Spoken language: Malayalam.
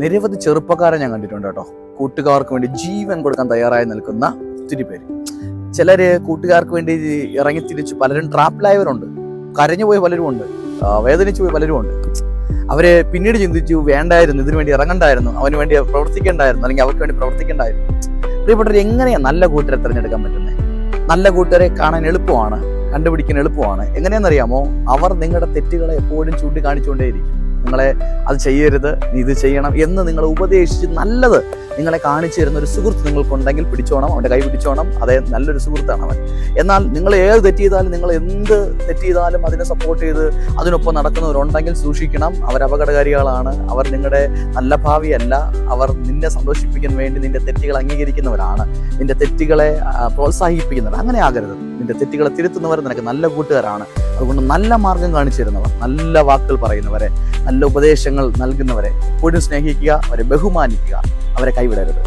നിരവധി ചെറുപ്പക്കാരെ ഞാൻ കണ്ടിട്ടുണ്ട് കേട്ടോ. കൂട്ടുകാർക്ക് വേണ്ടി ജീവൻ കൊടുക്കാൻ തയ്യാറായി നിൽക്കുന്ന ഒത്തിരി പേര്. ചിലര് കൂട്ടുകാർക്ക് വേണ്ടി ഇറങ്ങി തിരിച്ചു പലരും ട്രാപ്പിലായവരുണ്ട് കരഞ്ഞു പോയ പലരും ഉണ്ട് വേദനിച്ചു പോയ പലരും ഉണ്ട് അവർ പിന്നീട് ചിന്തിച്ചു വേണ്ടായിരുന്നു ഇതിനു വേണ്ടി ഇറങ്ങണ്ടായിരുന്നു അവന് വേണ്ടി പ്രവർത്തിക്കേണ്ടായിരുന്നു അല്ലെങ്കിൽ അവർക്ക് വേണ്ടി പ്രവർത്തിക്കേണ്ടായിരുന്നു. പ്രിയപ്പെട്ടവർ എങ്ങനെയാ നല്ല കൂട്ടരെ തിരഞ്ഞെടുക്കാൻ പറ്റുന്നത് നല്ല കൂട്ടരെ കാണാൻ എളുപ്പമാണ് കണ്ടുപിടിക്കാൻ എളുപ്പമാണ്. എങ്ങനെയാണെന്നറിയാമോ? അവർ നിങ്ങളുടെ തെറ്റുകളെ എപ്പോഴും ചൂണ്ടിക്കാണിച്ചുകൊണ്ടേയിരിക്കും. നിങ്ങളെ അത് ചെയ്യരുത് ഇത് ചെയ്യണം എന്ന് നിങ്ങളെ ഉപദേശിച്ച് നല്ലത് നിങ്ങളെ കാണിച്ചു തരുന്ന ഒരു സുഹൃത്ത് നിങ്ങൾക്കുണ്ടെങ്കിൽ പിടിച്ചോണം അവന്റെ കൈ പിടിച്ചോണം അതേ നല്ലൊരു സുഹൃത്താണ് അവൻ. എന്നാൽ നിങ്ങൾ ഏത് തെറ്റ് ചെയ്താലും നിങ്ങൾ എന്ത് തെറ്റ് ചെയ്താലും അതിനെ സപ്പോർട്ട് ചെയ്ത് അതിനൊപ്പം നടക്കുന്നവരുണ്ടെങ്കിൽ സൂക്ഷിക്കണം. അവർ അപകടകാരികളാണ് അവർ നിങ്ങളുടെ നല്ല ഭാവിയല്ല അവർ നിന്നെ സന്തോഷിപ്പിക്കാൻ വേണ്ടി നിന്റെ തെറ്റുകൾ അംഗീകരിക്കുന്നവരാണ്. നിന്റെ തെറ്റുകളെ പ്രോത്സാഹിപ്പിക്കുന്നവർ അങ്ങനെ ആകരുത്. നിന്റെ തെറ്റുകളെ തിരുത്തുന്നവർ നിനക്ക് നല്ല കൂട്ടുകാരാണ്. അതുകൊണ്ട് നല്ല മാർഗം കാണിച്ചു തരുന്നവർ നല്ല വാക്കുകൾ പറയുന്നവരെ നല്ല ഉപദേശങ്ങൾ നൽകുന്നവരെ എപ്പോഴും സ്നേഹിക്കുക അവരെ ബഹുമാനിക്കുക അവരെ കൈവിടരുത്.